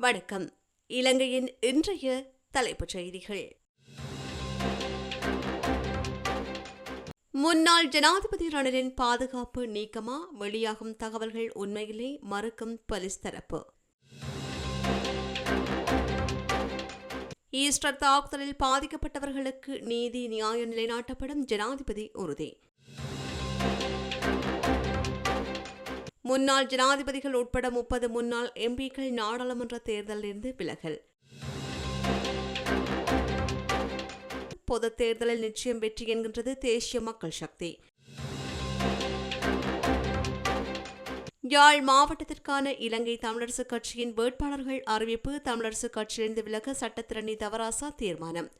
வணக்கம். இலங்கையின் இன்றைய தலைப்புச் செய்திகள். முன்னாள் ஜனாதிபதி ரணிலின் பாதுகாப்பு நீக்கமா? வெளியாகும் தகவல்கள் உண்மையிலே மறுக்கும் பலிஸ் தரப்பு. ஈஸ்டர் தாக்குதலில் பாதிக்கப்பட்டவர்களுக்கு நீதி நியாயம் நிலைநாட்டப்படும் ஜனாதிபதி உறுதி. முன்னாள் ஜனாதிபதிகள் உட்பட முப்பது முன்னாள் எம்பிக்கள் நாடாளுமன்ற தேர்தலிலிருந்து விலகல். பொதுத் தேர்தலில் நிச்சயம் வெற்றி என்கின்றது தேசிய மக்கள் சக்தி. யாழ் மாவட்டத்திற்கான இலங்கை தமிழரசுக் கட்சியின் வேட்பாளர்கள் அறிவிப்பு தமிழரசுக் கட்சியிலிருந்து விலக சட்டத்திரணி தவராசா தீர்மானம்.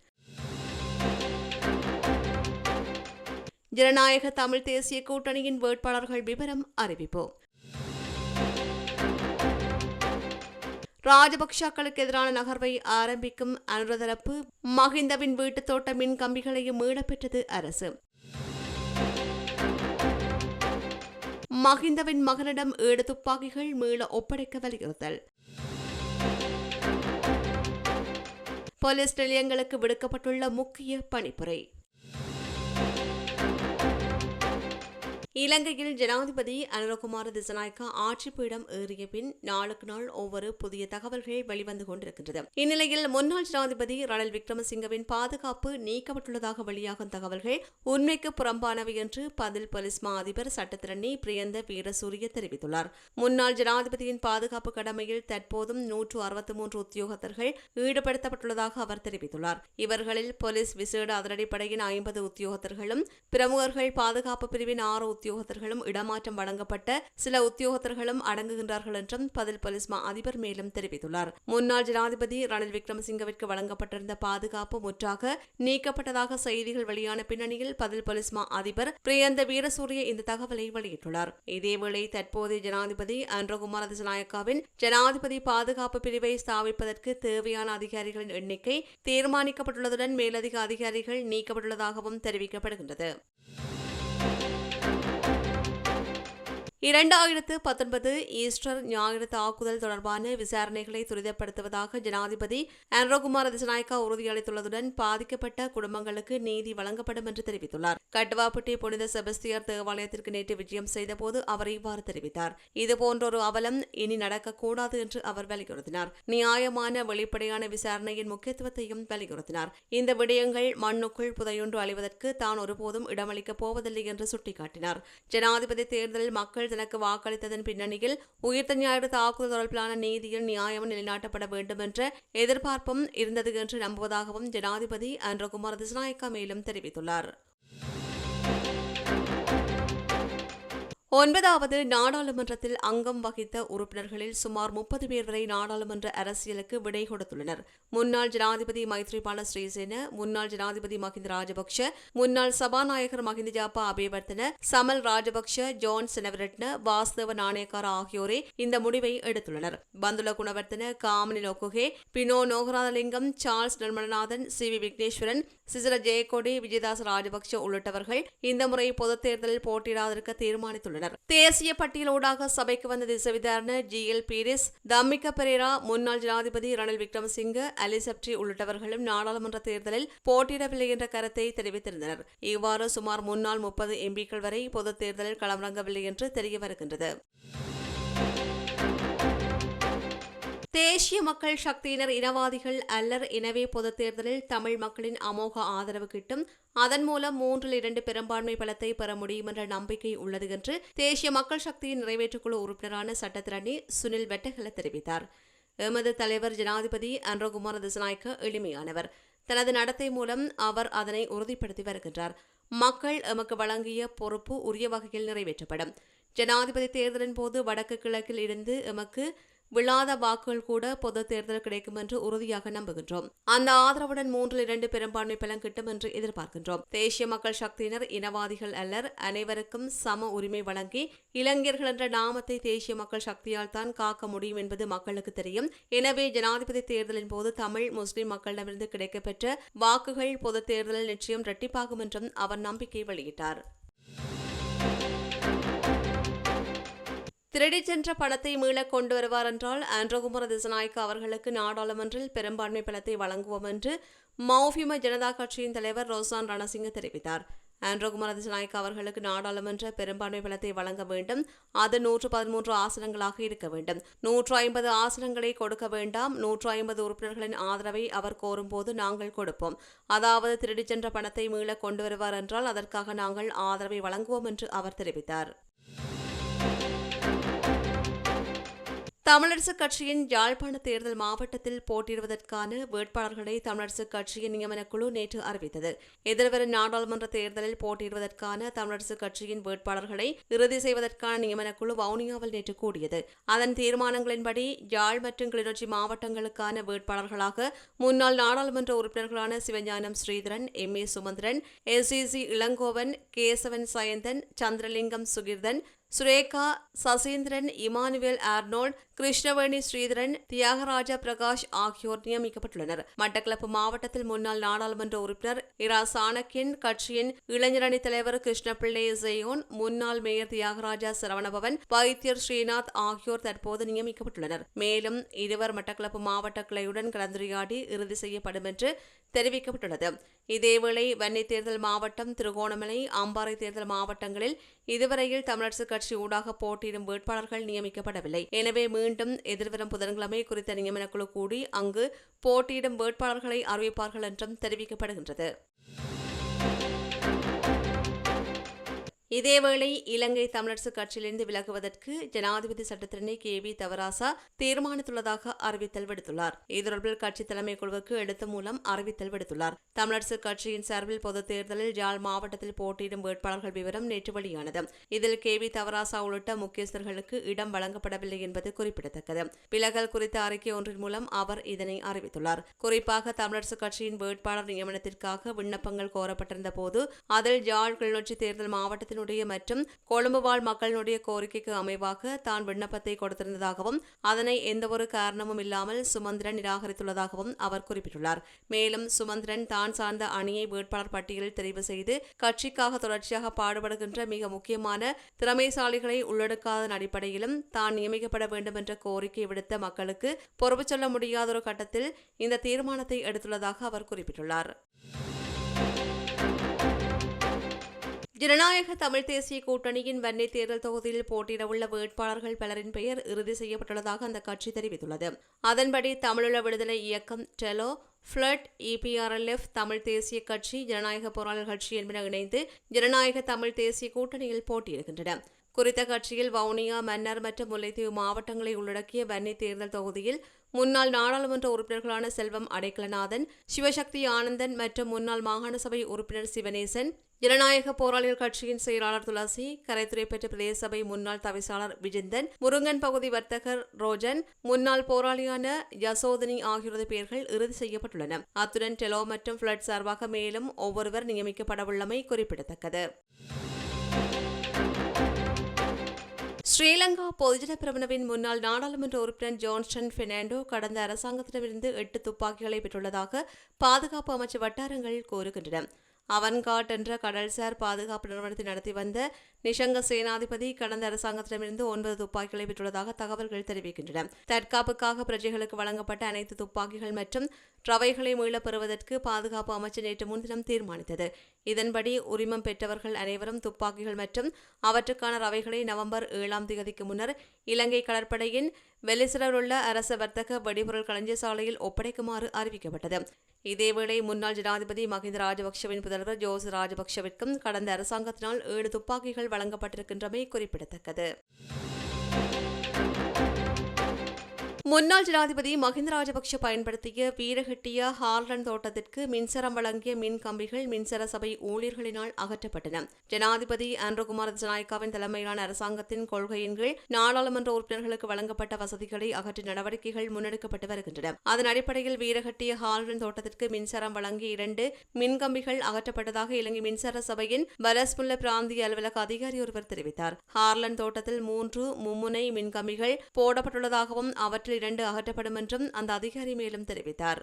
ஜனநாயக தமிழ் தேசிய கூட்டணியின் வேட்பாளர்கள் விவரம் அறிவிப்போம். ராஜபக்சாக்களுக்கு எதிரான நகர்வை ஆரம்பிக்கும் அனுரதரப்பு மஹிந்தவின் வீட்டுத் தோட்ட மின் கம்பிகளையும் மீளப்பெற்றது அரசு. மஹிந்தவின் மகனிடம் ஏழு துப்பாக்கிகள் மீள ஒப்படைக்க வலியுறுத்தல். போலீஸ் நிலையங்களுக்கு விடுக்கப்பட்டுள்ள முக்கிய பணிப்புரை. இலங்கையில் ஜனாதிபதி அனுரகுமார திசநாயக்கா ஆட்சி பீடம் ஏறிய பின் நாளுக்கு நாள் ஒவ்வொரு புதிய தகவல்கள் வெளிவந்து கொண்டிருக்கின்றது. இந்நிலையில் முன்னாள் ஜனாதிபதி ரணில் விக்ரமசிங்கவின் பாதுகாப்பு நீக்கப்பட்டுள்ளதாக வெளியாகும் தகவல்கள் உண்மைக்கு புறம்பானவை என்று பதில் போலீஸ் மா அதிபர் சட்டத்திரணி பிரியந்த வீரசூரிய தெரிவித்துள்ளார். முன்னாள் ஜனாதிபதியின் பாதுகாப்பு கடமையில் தற்போதும் நூற்று அறுபத்தி மூன்று உத்தியோகத்தர்கள் ஈடுபடுத்தப்பட்டுள்ளதாக அவர் தெரிவித்துள்ளார். இவர்களில் போலீஸ் விசேட அதிரடிப்படையின் ஐம்பது உத்தியோகத்தர்களும் பிரமுகர்கள் பாதுகாப்பு பிரிவின் ஆறு உத்தியோகத்தர்களும் இடமாற்றம் வழங்கப்பட்ட சில உத்தியோகத்தர்களும் அடங்குகின்றார்கள் என்றும் பதில் பொலிஸ்மா அதிபர் மேலும் தெரிவித்துள்ளார். முன்னாள் ஜனாதிபதி ரணில் விக்ரமசிங்கவிற்கு வழங்கப்பட்டிருந்த பாதுகாப்பு முற்றாக நீக்கப்பட்டதாக செய்திகள் வெளியான பின்னணியில் பதில் பொலிஸ்மா அதிபர் பிரியந்த வீரசூரிய இந்த தகவலை வெளியிட்டுள்ளார். இதேவேளை தற்போதைய ஜனாதிபதி அன்றகுமார திசநாயக்காவின் ஜனாதிபதி பாதுகாப்பு பிரிவை ஸ்தாபிப்பதற்கு தேவையான அதிகாரிகளின் எண்ணிக்கை தீர்மானிக்கப்பட்டுள்ளதுடன் மேலதிக அதிகாரிகள் நீக்கப்பட்டுள்ளதாகவும் தெரிவிக்கப்படுகின்றது. இரண்டாயிரத்து பத்தொன்பது ஈஸ்டர் ஞாயிறு தாக்குதல் தொடர்பான விசாரணைகளை துரிதப்படுத்துவதாக ஜனாதிபதி அன்ரோகுமார் திசநாயக்கா உறுதியளித்துள்ளதுடன் பாதிக்கப்பட்ட குடும்பங்களுக்கு நீதி வழங்கப்படும் என்று தெரிவித்துள்ளார். கட்டுவாப்பட்டி புனித செபஸ்தியர் தேவாலயத்திற்கு நேற்று விஜயம் செய்தபோது அவர் இவ்வாறு தெரிவித்தார். இதுபோன்றொரு அவலம் இனி நடக்கக்கூடாது என்று அவர் வலியுறுத்தினார். நியாயமான வெளிப்படையான விசாரணையின் முக்கியத்துவத்தையும் வலியுறுத்தினார். இந்த விடயங்கள் மண்ணுக்குள் புதையொன்று அழிவதற்கு தான் ஒருபோதும் இடமளிக்கப் போவதில்லை என்று சுட்டிக்காட்டினார். ஜனாதிபதி தேர்தலில் மக்கள் தனக்கு வாக்களித்ததன் பின்னணியில் உயிர்த்த ஞாயிறு தாக்குதல் தொடர்பிலான நீதியில் நியாயம் நிலைநாட்டப்பட வேண்டும் என்ற எதிர்பார்ப்பும் இருந்தது என்று நம்புவதாகவும் ஜனாதிபதி அன்றகுமார் திசநாயக்கா மேலும் தெரிவித்துள்ளார். ஒன்பதாவது நாடாளுமன்றத்தில் அங்கம் வகித்த உறுப்பினர்களில் சுமார் முப்பது பேர் வரை நாடாளுமன்ற அரசியலுக்கு விடை கொடுத்துள்ளனர். முன்னாள் ஜனாதிபதி மைத்ரிபால ஸ்ரீசேன முன்னாள் ஜனாதிபதி மஹிந்த ராஜபக்ஷ முன்னாள் சபாநாயகர் மஹிந்த ஜாப்பா அபேவர்த்தன சமல் ராஜபக்ஷ ஜான் செனவரட்ன வாஸ்தவ நாணயக்கார ஆகியோரே இந்த முடிவை எடுத்துள்ளனர். Bandula Gunawardena Gamini Lokuge Vino Noharathalingam Charles Nirmalanathan C V Wigneswaran Sisira Jayakody Wijeyadasa Rajapaksa உள்ளிட்டவர்கள் இந்த முறை பொதுத் தேர்தலில் போட்டியிடாதிருக்க தீர்மானித்துள்ளனர். தேசிய பட்டியலூடாக சபைக்கு வந்த திசவிதாரண ஜி. எல். பீரிஸ் தம்மிக பெரேரா முன்னாள் ஜனாதிபதி ரணில் விக்ரமசிங்க அலிசப்டி உள்ளிட்டவர்களும் நாடாளுமன்ற தேர்தலில் போட்டியிடவில்லை என்ற கருத்தை தெரிவித்திருந்தனர். இவ்வாறு சுமார் முன்னாள் முப்பது எம்பிக்கள் வரை பொதுத் தேர்தலில் களமிறங்கவில்லை என்று தெரிய வருகின்றது தேசிய மக்கள் சக்தியினர் இனவாதிகள் அல்லர் எனவே பொதுத் தேர்தலில் தமிழ் மக்களின் அமோக ஆதரவு கிட்டும். அதன் மூலம் மூன்றில் இரண்டு பெரும்பான்மை பலத்தை பெற முடியும் என்ற நம்பிக்கை உள்ளது என்று தேசிய மக்கள் சக்தியின் நிறைவேற்றுக்குழு உறுப்பினரான சட்டத்திரணி சுனில் வெட்டகல தெரிவித்தார். எமது தலைவர் ஜனாதிபதி அன்றகுமார திசநாயக்க எளிமையானவர். தனது நடத்தை மூலம் அவர் அதனை உறுதிப்படுத்தி வருகின்றார். மக்கள் எமக்கு வழங்கிய பொறுப்பு உரிய வகையில் நிறைவேற்றப்படும். ஜனாதிபதி தேர்தலின் போது வடக்கு கிழக்கில் இருந்து எமக்கு விழாத வாக்குகள் கூட பொது தேர்தல் கிடைக்கும் என்று உறுதியாக நம்புகின்றோம். அந்த ஆதரவுடன் மூன்றில் இரண்டு பெரும்பான்மை பலன் கிட்டும் என்று எதிர்பார்க்கின்றோம். தேசிய மக்கள் சக்தியினர் இனவாதிகள் அல்லர் அனைவருக்கும் சம உரிமை வழங்கி இளைஞர்கள் என்ற நாமத்தை தேசிய மக்கள் சக்தியால் தான் காக்க முடியும் என்பது மக்களுக்கு தெரியும். எனவே ஜனாதிபதி தேர்தலின் போது தமிழ் முஸ்லிம் மக்களிடமிருந்து கிடைக்கப்பெற்ற வாக்குகள் பொது தேர்தலில் நிச்சயம் இரட்டிப்பாகும் என்றும் அவர் நம்பிக்கை வெளியிட்டார். திருடிச் சென்ற பணத்தை மீள கொண்டு வருவார் என்றால் ஆண்ட்ரோகுமார திசநாயக்க அவர்களுக்கு நாடாளுமன்றில் பெரும்பான்மை பலத்தை வழங்குவோம் என்று மௌஃபிம ஜனதா கட்சியின் தலைவர் ரோசான் ரணசிங்க தெரிவித்தார். ஆண்ட்ரோகுமார திசநாயக்க அவர்களுக்கு நாடாளுமன்ற பெரும்பான்மை பலத்தை வழங்க வேண்டும். அது நூற்று பதிமூன்று ஆசனங்களாக இருக்க வேண்டும். நூற்று ஐம்பது ஆசனங்களை கொடுக்க வேண்டாம். நூற்று ஐம்பது உறுப்பினர்களின் ஆதரவை அவர் கோரும்போது நாங்கள் கொடுப்போம். அதாவது திருடிச் சென்ற பணத்தை மீள கொண்டு வருவார் என்றால் அதற்காக நாங்கள் ஆதரவை வழங்குவோம் என்று அவர் தெரிவித்தார். தமிழரசுக் கட்சியின் யாழ்ப்பாண தேர்தல் மாவட்டத்தில் போட்டியிடுவதற்கான வேட்பாளர்களை தமிழரசுக் கட்சியின் நியமனக்குழு நேற்று அறிவித்தது. எதிர்வரும் நாடாளுமன்ற தேர்தலில் போட்டியிடுவதற்கான தமிழரசுக் கட்சியின் வேட்பாளர்களை இறுதி செய்வதற்கான நியமனக்குழு வவுனியாவில் நேற்று கூடியது. அதன் தீர்மானங்களின்படி யாழ் மற்றும் கிளிநொச்சி மாவட்டங்களுக்கான வேட்பாளர்களாக முன்னாள் நாடாளுமன்ற உறுப்பினர்களான Sivagnanam Shritharan M. A. Sumanthiran S. Ilangovan Kesavan Sayanthan Chandralingam Sukirthan Sureka Sasindran Emmanuel Arnold Krishnaveni Shritharan Thiyagaraja Prakash ஆகியோர் நியமிக்கப்பட்டுள்ளனர். மட்டக்களப்பு மாவட்டத்தில் முன்னாள் நாடாளுமன்ற உறுப்பினர் இரா சாணக்கியன் கட்சியின் இளைஞரணி தலைவர் கிருஷ்ணபிள்ளை ஜெயோன் முன்னாள் மேயர் தியாகராஜா சரவணபவன் வைத்தியர் ஸ்ரீநாத் ஆகியோர் தற்போது நியமிக்கப்பட்டுள்ளனர். மேலும் இருவர் மட்டக்களப்பு மாவட்ட கிளையுடன் கலந்துரையாடி இறுதி செய்யப்படும் என்று தெரிவிக்கப்பட்டுள்ளது. இதேவேளை வன்னி தேர்தல் மாவட்டம் திருகோணமலை அம்பாறை தேர்தல் மாவட்டங்களில் இதுவரையில் தமிழரசுக் கட்சி ஊடாக போட்டியிடும் வேட்பாளர்கள் நியமிக்கப்படவில்லை. எனவே மீண்டும் மீண்டும் எதிர்வரும் புதன்கிழமை குறித்த நியமனக்குழு கூடி அங்கு போட்டியிடும் வேட்பாளர்களை அறிவிப்பார்கள் என்றும் தெரிவிக்கப்படுகின்றது. இதேவேளை இலங்கை தமிழரசுக் கட்சியிலிருந்து விலகுவதற்கு ஜனாதிபதி சட்டத்திரணி கே வி தவராசா தீர்மானித்துள்ளதாக அறிவித்தல் விடுத்துள்ளார். இது தொடர்பில் கட்சி தலைமை குழுவுக்கு எழுத்து மூலம் அறிவித்தல் விடுத்துள்ளார். தமிழரசுக் கட்சியின் சார்பில் பொதுத் தேர்தலில் யாழ் மாவட்டத்தில் போட்டியிடும் வேட்பாளர்கள் விவரம் நேற்று வெளியானது. இதில் கே வி தவராசா உள்ளிட்ட முக்கியஸ்தர்களுக்கு இடம் வழங்கப்படவில்லை என்பது குறிப்பிடத்தக்கது. விலகல் குறித்த அறிக்கை ஒன்றின் மூலம் அவர் இதனை அறிவித்துள்ளார். குறிப்பாக தமிழரசுக் கட்சியின் வேட்பாளர் நியமனத்திற்காக விண்ணப்பங்கள் கோரப்பட்டிருந்த போது அதில் யாழ் கிளிநொச்சி தேர்தல் மாவட்டத்தில் அரசினுடைய மற்றும் கொழும்பு வாழ் மக்களினுடைய கோரிக்கைக்கு அமைவாக தான் விண்ணப்பத்தை கொடுத்திருந்ததாகவும் அதனை எந்தவொரு காரணமும் இல்லாமல் சுமந்திரன் நிராகரித்துள்ளதாகவும் அவர் குறிப்பிட்டுள்ளார். மேலும் சுமந்திரன் தான் சார்ந்த அணியை வேட்பாளர் பட்டியலில் தெரிவு செய்து கட்சிக்காக தொடர்ச்சியாக பாடுபடுகின்ற மிக முக்கியமான திறமைசாலிகளை உள்ளெடுக்காதன் அடிப்படையிலும் தான் நியமிக்கப்பட வேண்டும் என்ற கோரிக்கை விடுத்த மக்களுக்கு பொறுப்பு சொல்ல முடியாத ஒரு கட்டத்தில் இந்த தீர்மானத்தை எடுத்துள்ளதாக அவர் குறிப்பிட்டுள்ளார். ஜனநாயக தமிழ் தேசிய கூட்டணியின் வன்னி தேர்தல் தொகுதியில் போட்டியிடவுள்ள வேட்பாளர்கள் பலரின் பெயர் இறுதி செய்யப்பட்டுள்ளதாக அந்த கட்சி தெரிவித்துள்ளது. அதன்படி தமிழீழ விடுதலை இயக்கம் டெலோ ஃபிளட் இபிஆர்எல்எஃப் தமிழ் தேசிய கட்சி ஜனநாயக போராளர் கட்சி என்பன இணைந்து ஜனநாயக தமிழ் தேசிய கூட்டணியில் போட்டியிடுகின்றன. குறித்த கட்சியில் வவுனியா மன்னர் மற்றும் முல்லைத்தீவு மாவட்டங்களை உள்ளடக்கிய வன்னி தேர்தல் தொகுதியில் முன்னாள் நாடாளுமன்ற உறுப்பினர்களான செல்வம் அடைக்கலநாதன் சிவசக்தி ஆனந்தன் மற்றும் முன்னாள் மாகாண சபை உறுப்பினர் சிவனேசன் ஜனநாயக போராளிகள் கட்சியின் செயலாளர் துளசி கரைத்துறை பெற்ற பிரதேச சபை முன்னாள் தவிசாளர் விஜிந்தன் முருங்கன் பகுதி வர்த்தகர் ரோஜன் முன்னாள் போராளியான யசோதனி ஆகியோரது பெயர்கள் இறுதி செய்யப்பட்டுள்ளன. அத்துடன் டெலோ மற்றும் பிளட் சார்பாக மேலும் ஒவ்வொருவர் நியமிக்கப்படவுள்ளமை குறிப்பிடத்தக்கது. ஸ்ரீலங்கா பொதுஜன பிரபணவின் முன்னாள் நாடாளுமன்ற உறுப்பினர் ஜான்ஸ்டன் பெர்னாண்டோ கடந்த அரசாங்கத்திடமிருந்து எட்டு துப்பாக்கிகளை பெற்றுள்ளதாக பாதுகாப்பு அமைச்சர் வட்டாரங்கள் கூறுகின்றன. அவன்காட் என்ற கடல்சார் பாதுகாப்பு நிறுவனத்தை நடத்தி வந்த நிஷங்க சேனாதிபதி கடந்த அரசாங்கத்திடமிருந்து ஒன்பது துப்பாக்கிகளை பெற்றுள்ளதாக தகவல்கள் தெரிவிக்கின்றன. தற்காப்புக்காக பிரஜைகளுக்கு வழங்கப்பட்ட அனைத்து துப்பாக்கிகள் மற்றும் ரவைகளை மீளப் பெறுவதற்கு பாதுகாப்பு அமைச்சர் நேற்று முன்தினம் தீர்மானித்தது. இதன்படி உரிமம் பெற்றவர்கள் அனைவரும் துப்பாக்கிகள் மற்றும் அவற்றுக்கான ரவைகளை நவம்பர் ஏழாம் தேதிக்கு முன்னர் இலங்கை கடற்படையின் வெலிசிலருள்ள அரச வர்த்தக வெடிபொருள் களஞ்சியசாலையில் ஒப்படைக்குமாறு அறிவிக்கப்பட்டது. இதேவேளை முன்னாள் ஜனாதிபதி மஹிந்த ராஜபக்ஷவின் புதல்வர் ஜோஸ் ராஜபக்ஷவிற்கும் கடந்த அரசாங்கத்தினால் ஏழு துப்பாக்கிகள் வழங்கப்பட்டிருக்கின்றமை குறிப்பிடத்தக்கது. முன்னாள் ஜனாதிபதி மஹிந்த ராஜபக்ஷ பயன்படுத்திய வீரகட்டிய ஹார்லன் தோட்டத்திற்கு மின்சாரம் வழங்கிய மின் கம்பிகள் மின்சார சபை ஊழியர்களினால் அகற்றப்பட்டன. ஜனாதிபதி ஆண்ட்ரோகுமார் ஜனாய்காவின் தலைமையிலான அரசாங்கத்தின் கொள்கையின் கீழ் நாடாளுமன்ற உறுப்பினர்களுக்கு வழங்கப்பட்ட வசதிகளை அகற்ற நடவடிக்கைகள் முன்னெடுக்கப்பட்டு வருகின்றன. அதன் அடிப்படையில் வீரகட்டிய ஹார்லன் தோட்டத்திற்கு மின்சாரம் வழங்கிய இரண்டு மின்கம்பிகள் அகற்றப்பட்டதாக இலங்கை மின்சார சபையின் பலஸ்முல்ல பிராந்திய அலுவலக அதிகாரி ஒருவர் தெரிவித்தார். ஹார்லன் தோட்டத்தில் மூன்று மும்முனை மின்கம்பிகள் போடப்பட்டுள்ளதாகவும் அவற்றில் இரண்டு அகற்றப்படும் என்றும் அந்த அதிகாரி மேலும் தெரிவித்தார்.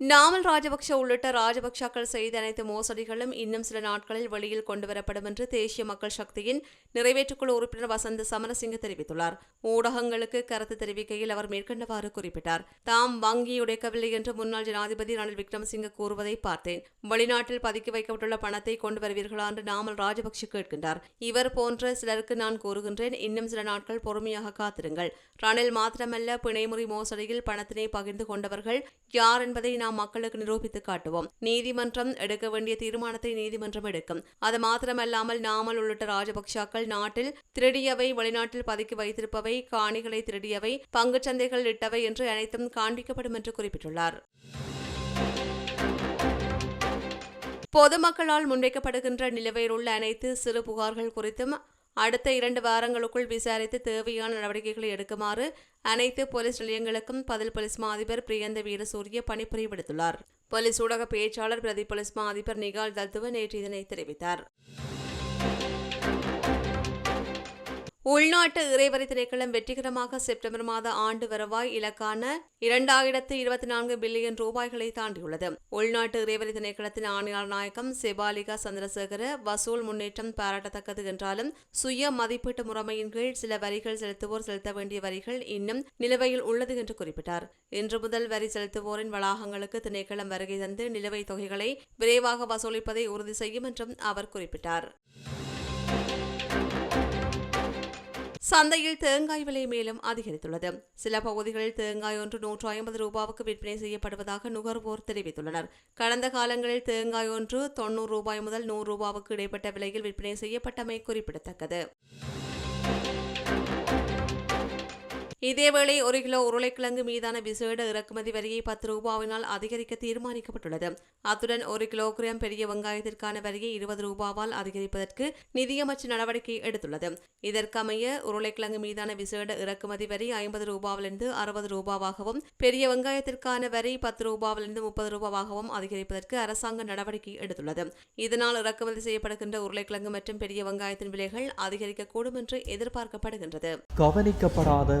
நாமல் ராஜபக்ஷ உள்ளிட்ட ராஜபக்ஷாக்கள் செய்த அனைத்து மோசடிகளும் இன்னும் சில நாட்களில் வெளியில் கொண்டுவரப்படும் என்று தேசிய மக்கள் சக்தியின் நிறைவேற்றுக்குழு உறுப்பினர் வசந்த சமரசிங்க தெரிவித்துள்ளார். ஊடகங்களுக்கு கருத்து தெரிவிக்கையில் அவர் மேற்கண்டவாறு குறிப்பிட்டார். தாம் வங்கி உடைக்கவில்லை என்று முன்னாள் ஜனாதிபதி ரணில் விக்ரமசிங்க கூறுவதை பார்த்தேன். வெளிநாட்டில் பதுக்கி வைக்கப்பட்டுள்ள பணத்தை கொண்டு வருவீர்களா என்று நாமல் ராஜபக்ஷ கேட்கின்றார். இவர் போன்ற சிலருக்கு நான் கூறுகின்றேன். இன்னும் சில நாட்கள் பொறுமையாக காத்திருங்கள். ரணில் மாத்திரமல்ல பிணைமுறை மோசடியில் பணத்தினை பகிர்ந்து கொண்டவர்கள் யார் என்பதை நாம் நாம் மக்களுக்கு நிரூபித்து காட்டுவோம். நீதிமன்றம் எடுக்க வேண்டிய தீர்மானத்தை நீதிமன்றம் எடுக்கும். அது மாத்திரமல்லாமல் நாமல் உள்ளிட்ட ராஜபக்சாக்கள் நாட்டில் திருடியவை வெளிநாட்டில் பதுக்கி வைத்திருப்பவை காணிகளை திருடியவை பங்குச்சந்தைகள் இட்டவை என்று அனைத்தும் காண்பிக்கப்படும் என்று குறிப்பிட்டுள்ளார். பொதுமக்களால் முன்வைக்கப்படுகின்ற நிலுவையில் உள்ள அனைத்து சிறு புகார்கள் குறித்தும் அடுத்த இரண்டு வாரங்களுக்குள் விசாரித்து தேவையான நடவடிக்கைகளை எடுக்குமாறு அனைத்து போலீஸ் நிலையங்களுக்கும் பதில் போலீஸ் மா அதிபர் பிரியந்த வீரசூரிய பணிப்புரை விடுத்துள்ளார். போலீஸ் ஊடக பேச்சாளர் பிரதி போலீஸ் மா அதிபர் நிகால் தத்துவ நேற்று இதனை தெரிவித்தார். உள்நாட்டு இறைவரி திணைக்களம் வெற்றிகரமாக செப்டம்பர் மாத ஆண்டு வருவாய் இலக்கான இரண்டாயிரத்து இருபத்தி நான்கு பில்லியன் ரூபாய்களை தாண்டியுள்ளது. உள்நாட்டு இறைவரி திணைக்களத்தின் ஆணையாளர் நாயகம் செபாலிகா சந்திரசேகர வசூல் முன்னேற்றம் பாராட்டத்தக்கது என்றாலும் சுய மதிப்பீட்டு முறைமையின் கீழ் சில வரிகள் செலுத்துவோர் செலுத்த வேண்டிய வரிகள் இன்னும் நிலுவையில் உள்ளது என்று குறிப்பிட்டார். இன்று முதல் வரி செலுத்துவோரின் வளாகங்களுக்கு திணைக்களம் வருகை தந்து நிலுவைத் தொகைகளை விரைவாக வசூலிப்பதை உறுதி செய்யும் என்றும் அவர் குறிப்பிட்டார். சந்தையில் தேங்காய் விலை மேலும் அதிகரித்துள்ளது. சில பகுதிகளில் தேங்காய் ஒன்று நூற்று ஐம்பது ரூபாவுக்கு விற்பனை செய்யப்படுவதாக நுகர்வோர் தெரிவித்துள்ளனர். கடந்த காலங்களில் தேங்காய் ஒன்று தொன்னூறு ரூபாய் முதல் நூறு ரூபாவுக்கு இடைப்பட்ட விலையில் விற்பனை செய்யப்பட்டமை குறிப்பிடத்தக்கது. இதேவேளை ஒரு கிலோ உருளைக்கிழங்கு மீதான விசேட இறக்குமதி வரியை பத்து ரூபாவினால் அதிகரிக்க தீர்மானிக்கப்பட்டுள்ளது. அத்துடன் ஒரு கிலோகிராம் பெரிய வெங்காயத்திற்கான வரியை இருபது ரூபாவால் அதிகரிப்பதற்கு நிதியமைச்சு நடவடிக்கை எடுத்துள்ளது. இதற்கமைய உருளைக்கிழங்கு மீதான விசேட இறக்குமதி வரி ஐம்பது ரூபாவிலிருந்து அறுபது ரூபாவாகவும் பெரிய வெங்காயத்திற்கான வரி பத்து ரூபாவிலிருந்து முப்பது ரூபாவாகவும் அதிகரிப்பதற்கு அரசாங்கம் நடவடிக்கை எடுத்துள்ளது. இதனால் இறக்குமதி செய்யப்படுகின்ற உருளைக்கிழங்கு மற்றும் பெரிய வெங்காயத்தின் விலைகள் அதிகரிக்கக்கூடும் என்று எதிர்பார்க்கப்படுகின்றது. கவனிக்கப்படாத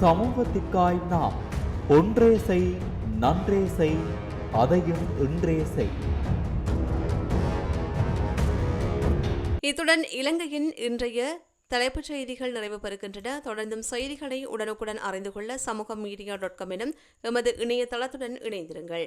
சமூகத்திற்காய் நாம் ஒன்றே செய் நன்றே செய் அதையும் இன்றே செய். இத்துடன் இலங்கையின் இன்றைய தலைப்புச் செய்திகள் நிறைவு பெறுகின்றன. தொடர்ந்தும் செய்திகளை உடனுக்குடன் அறிந்து கொள்ள சமூக மீடியா டாட் காம் எனும் எமது இணையதளத்துடன் இணைந்திருங்கள்.